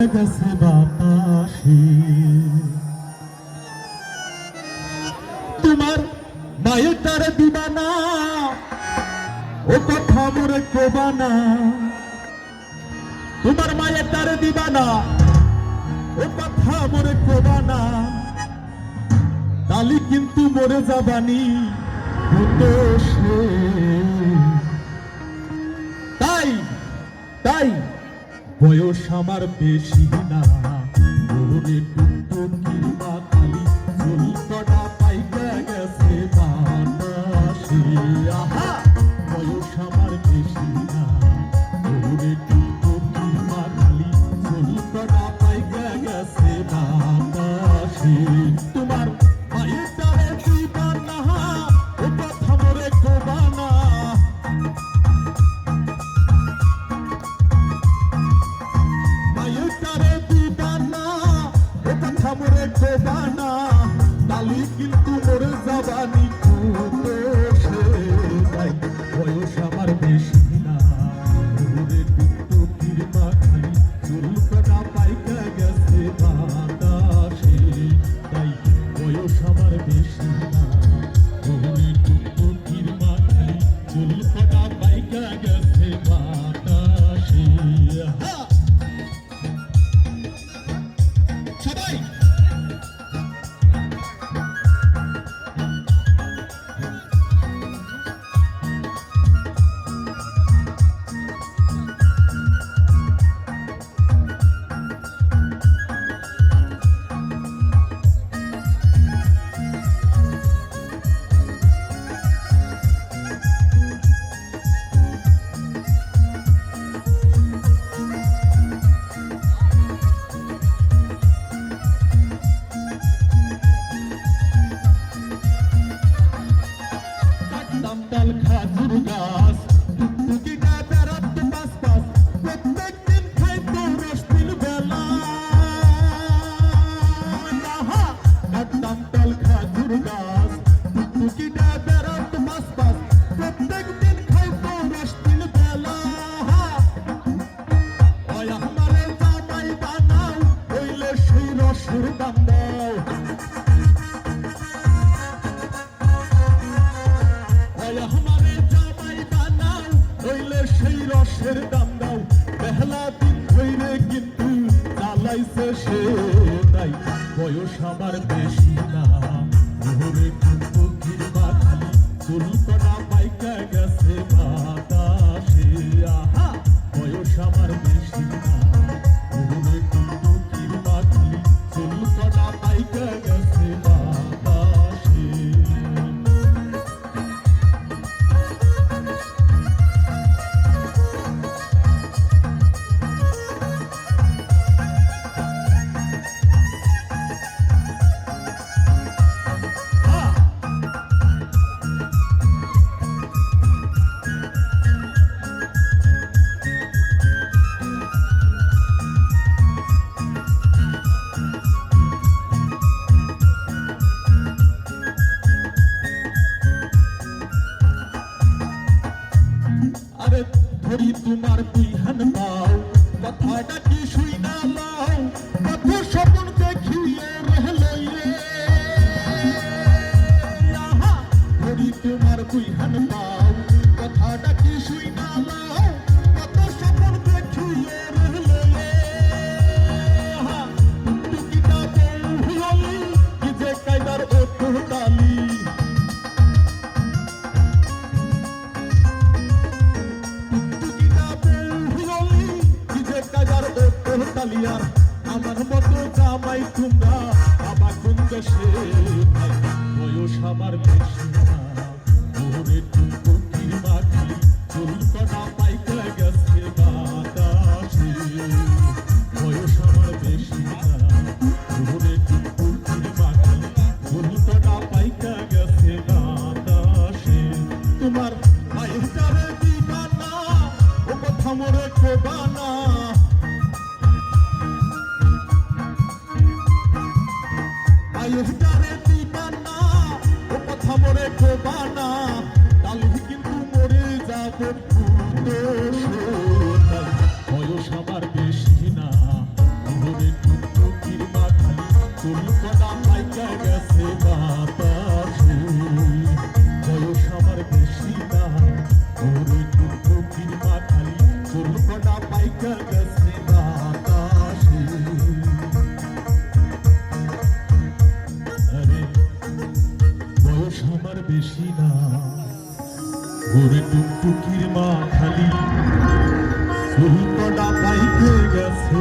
গেছে বাতাসে তোমার মায়ের দিবানা, ও কথা মোরে কোবানা। তোমার মায়ের তারে দিবানা, ও কথা মোরে কোবানা। তালি কিন্তু মরে যাবানি, হতো সে। তাই তাই। বয়স আমার বেশি না। মরে কোবানা কিন্তু মরে যাবানি খুঁতো সে তাই বয়স আমার বেশি না। ওরে টুকটো কিরমা খালি চুল কটা পাইকা গেছে না। খালি চুল সে তাই বয়স আমার বেশি না। খালি আরে ধরি তোমার দুই হান পাও। কথাটা কি শুই না লাও কত স্বপ্ন দেখিয়ে রহলে আহা, ধরি তোমার দুই হান পাও। কথাটা কি শুই তালিয়ার আমার মতো জামাই তোমরা আমার কোন দেশে বয়স আমার বেশি। বয়স আমার টুকটুকির মা খালি কটা পাইতে গেছে।